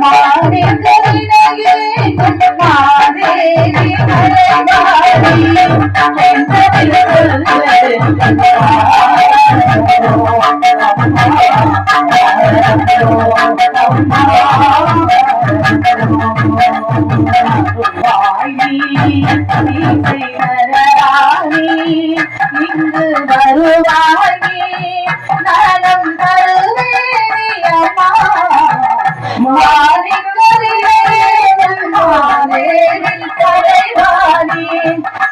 மாறி இங்கு வருவாயே நலம் தர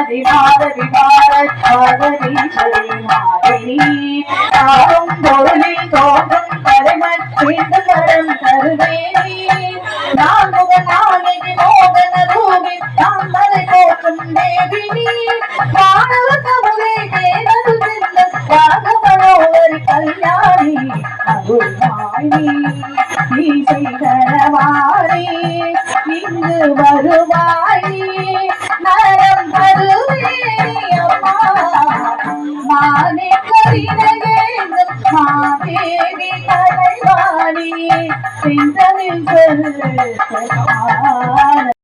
சரஸ்வதி மாதவி பாரதி மாறினி தாரும் பொருளில் தோன்றும் கரைமற் கரம் வரம் தருவேனி நான் முக நாயகி மோகன ரூபி தாமரை மலை போற்றும் தேவினி மாணவ கமலே தேவது செல்லும் ராகவனோவரி கல்யாணி அருள்வாணி நீ செய்தனவாரி இங்கு வருவாயி. மாதேவி கலைவாணி செந்தமிழ்